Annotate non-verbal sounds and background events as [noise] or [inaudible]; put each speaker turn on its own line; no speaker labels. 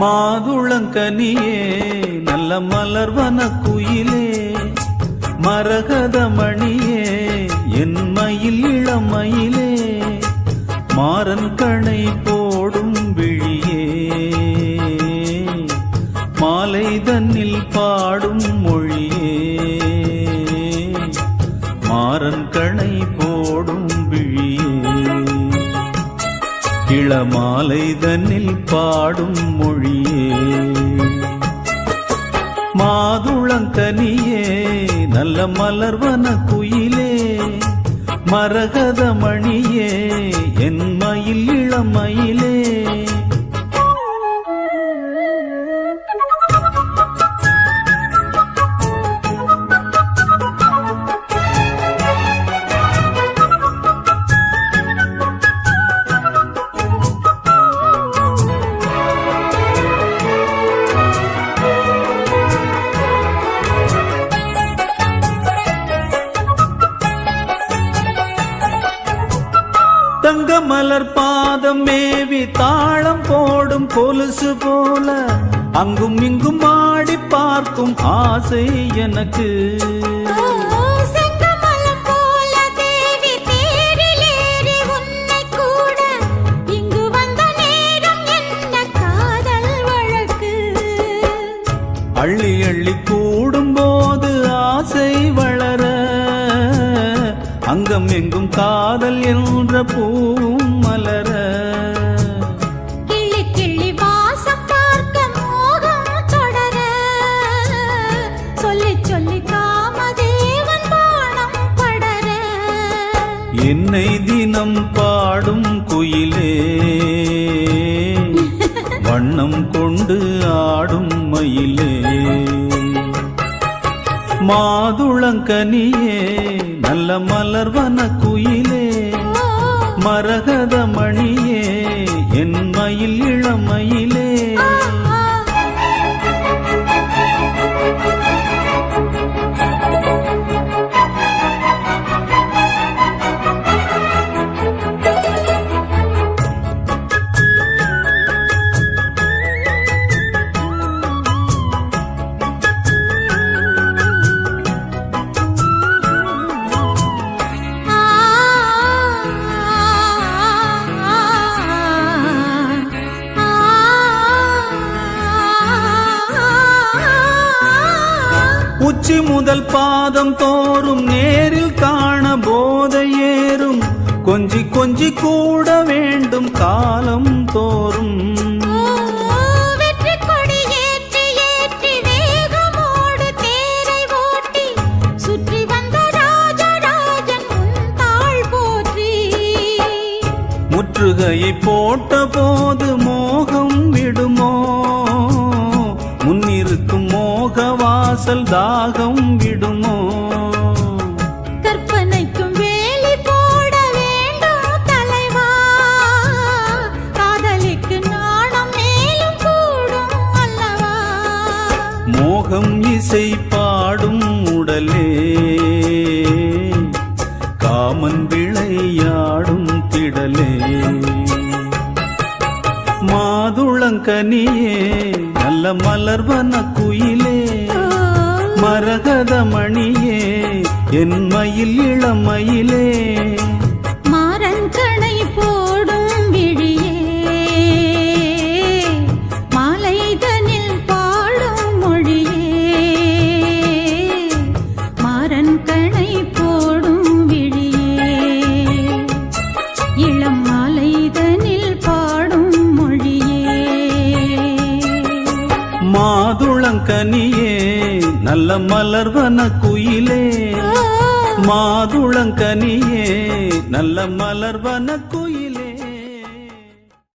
மாதுளங்கனியே நல்ல மலர்வன குயிலே மரகதமணியே என் மயில் இளமயிலே. மாறன் கணை போடும் விழியே. மாலை தன்னில் பாடும் மொழியே. மாறன் கணை போ இளமாலை தன்னில் பாடும் மொழியே. மாதுளங்கனியே நல்ல மலர்வன குயிலே. மரகத மணியே என் மயில் இளமயிலே. மலர் பாதம் மேவி தாளம் போடும் கொலுசு போல அங்கும் இங்கும் ஆடி பார்க்கும் ஆசை எனக்கு. அள்ளி அள்ளி கூடும் போது ஆசை வளர அங்கம் எங்கும் காதல் என்ற பூவும் மலர.
கிள்ளி கிள்ளி வாசம் பார்க்க மோகம் தொடர. சொல்லி சொல்லி காமதேவன் பாணம் படர.
என்னை தினம் பாடும் குயிலே. [laughs] வண்ணம் கொண்டு ஆடும் மயிலே. மாதுளங்கனியே நல்ல மலர்வன குயிலே. மரகத மணியே என் மயில் இளமயிலே உச்சி முதல் பாதம் தோறும் நேரில் காண போதை ஏறும். கொஞ்சி கொஞ்சி கூட வேண்டும் காலம் தோறும்.
கொடி ஏற்றி
தாகம் விடுமோ?
கற்பனைக்கும் வேலி போட வேண்டும் தலைவா. காதலிக்கு நாணம் மேலும் கூடும் அல்லவா?
மோகம் இசை பாடும் உடலே காமன் விளையாடும் திடலே. மாதுளங்கனியே நல்ல மலர்வன குயிலே மரகத மணியே என் மயில் இளமயிலே நல்ல மலர்வன குயிலே மாதுளங்கனியே நல்ல மலர்வன குயிலே